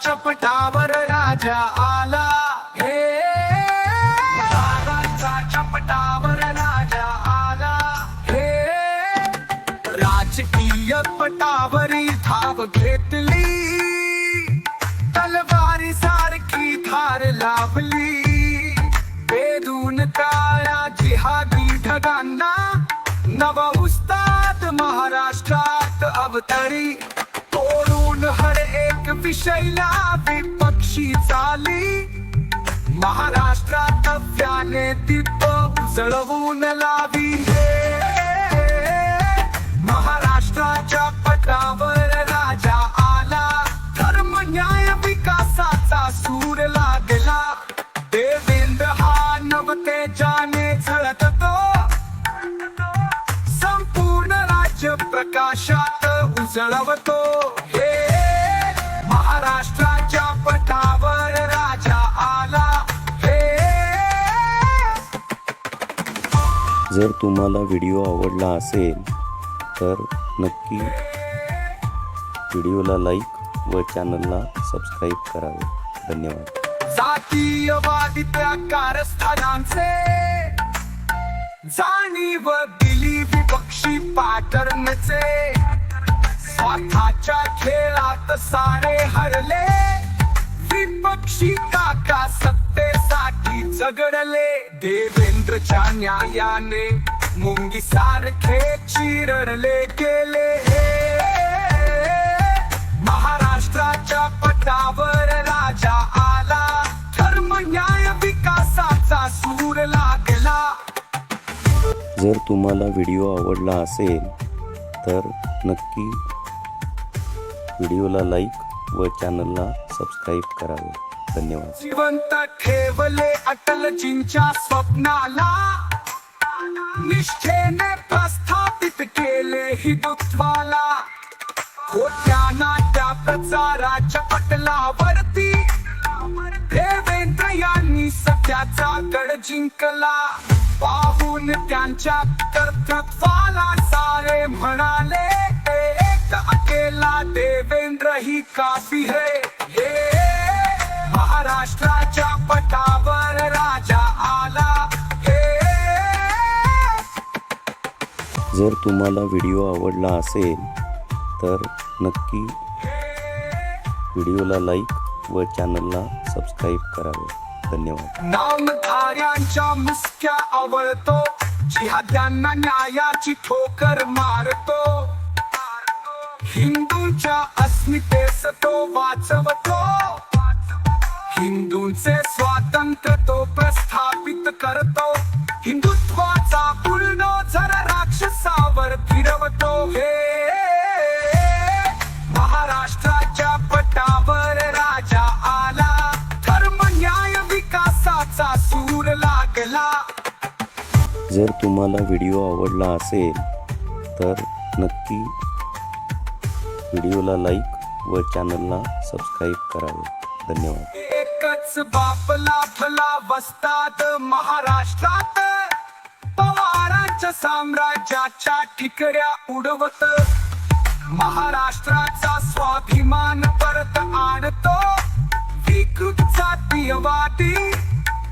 महाराष्ट्राच्या पटावर राजा आला. हे! महाराष्ट्राच्या पटावर राजा आला. हे! राजकीय पटावरी धाव घेतली. तलवारी सारखी धार लाभली बेदून काळा जिहादी ढगांना नव उस्ताद महाराष्ट्रात अवतरी. एक विषयला विपक्षी चाली. महाराष्ट्रात नव्याने दीप उजळवून लावी. महाराष्ट्राच्या पटावर राजा आला. धर्म न्याय विकासाचा सूर लागला. देवेंद्र हा नवतेजाने झळकतो. संपूर्ण राज्य प्रकाशात उजळवतो. जर तुम्हाला व्हिडिओ आवडला असेल तर नक्की व्हिडिओला लाईक व चॅनलला सबस्क्राईब करावे. धन्यवाद. जातीयवादी कारस्थानांचे जाणीव दिली विपक्षी पॅटर्नचे. स्वतःच्या खेळात सारे हरले विपक्षी काका सत्तेसाठी झगडले. देवेंद्रच्या न्यायाने मुंगी सारखे चिरडले गेले. महाराष्ट्राच्या पटावर राजा आला. धर्म न्याय विकासाचा सूर लागला. जर तुम्हाला व्हिडिओ आवडला असेल तर नक्की व्हिडिओला लाईक व चॅनलला सबस्क्राईब करावे. धन्यवाद. जिवंत ठेवले अटलजींच्या स्वप्नाला. निष्ठेने प्रस्थापित केले हिंदुत्वाला. खोट्या नाट्या प्रचाराच्या पटलावरती देवेंद्र यांनी सत्याचा गड जिंकला. पाहून त्यांच्या कर्तृत्वाला सारे म्हणाले एक अकेला देवेंद्र ही काफी है. हे महाराष्ट्राच्या पटावर राजा आला. हे! जर तुम्हाला व्हिडिओ आवडला असेल तर नक्की व्हिडिओला लाईक व चॅनलला सबस्क्राईब करावे. धन्यवाद. नामधाऱ्यांच्या मुसक्या आवळतो जिहाद्यांना न्यायाची ठोकर मारतो. हिंदूंच्या अस्मितेस तो वाचवतो. हिंदूंचे स्वातंत्र्य तो प्रस्थापित करतो. हिंदुत्वाचा पूर्ण जर राक्षसावर फिरवतो. हे महाराष्ट्राच्या पटावर राजा आला. धर्म न्याय विकासाचा सूर लागला. जर तुम्हाला व्हिडिओ आवडला असेल तर नक्की व्हिडिओला लाईक व चॅनलला सबस्क्राईब करावे. धन्यवाद. एकच बापला भला वस्ताद महाराष्ट्रात. पवारांच्या साम्राज्याच्या ठिकऱ्या उडवत. महाराष्ट्राचा स्वाभिमान परत आणतो. विकृत जातीयवादी.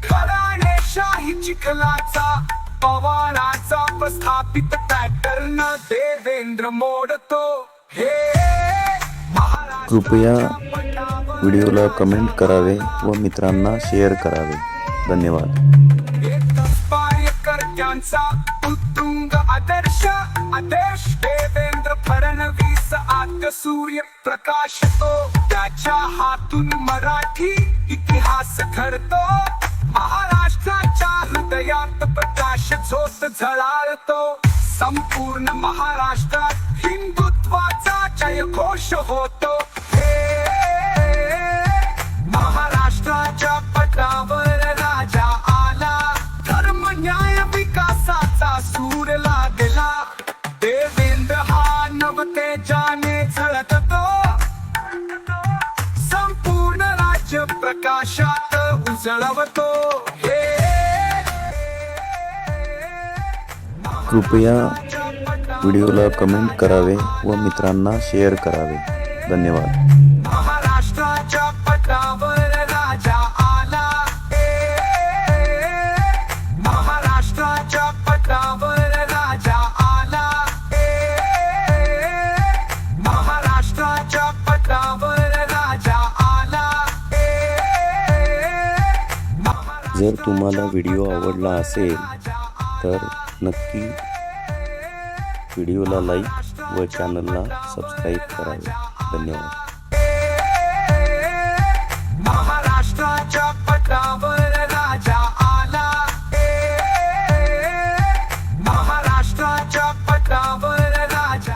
घराणे शाही चिखलाचा पवाराचा प्रस्थापित पॅटर्न देवेंद्र मोडतो. हे कृपया व्हिडिओला कमेंट करावे व मित्रांना शेअर करावे. धन्यवाद. कार्यकर्त्यांचा उत्तुंग आदर्श आदेश देवेंद्र फडणवीस आद्य सूर्य प्रकाशतो त्याच्या हातून मराठी इतिहास घडतो. महाराष्ट्राच्या हृदयात प्रकाश झोत झळाळतो. संपूर्ण महाराष्ट्रात हिंदुत्वाचा जयघोष होतो. उजळवतो हे कृपया व्हिडिओला कमेंट करावे व मित्रांना शेअर करावे. धन्यवाद. जर तुम्हाला व्हिडिओ आवडला असेल तर नक्की व्हिडिओला लाईक व चॅनलला सबस्क्राईब करावे. धन्यवाद.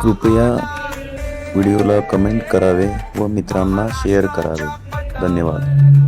कृपया व्हिडिओला कमेंट करावे व मित्रांना शेअर करावे. धन्यवाद.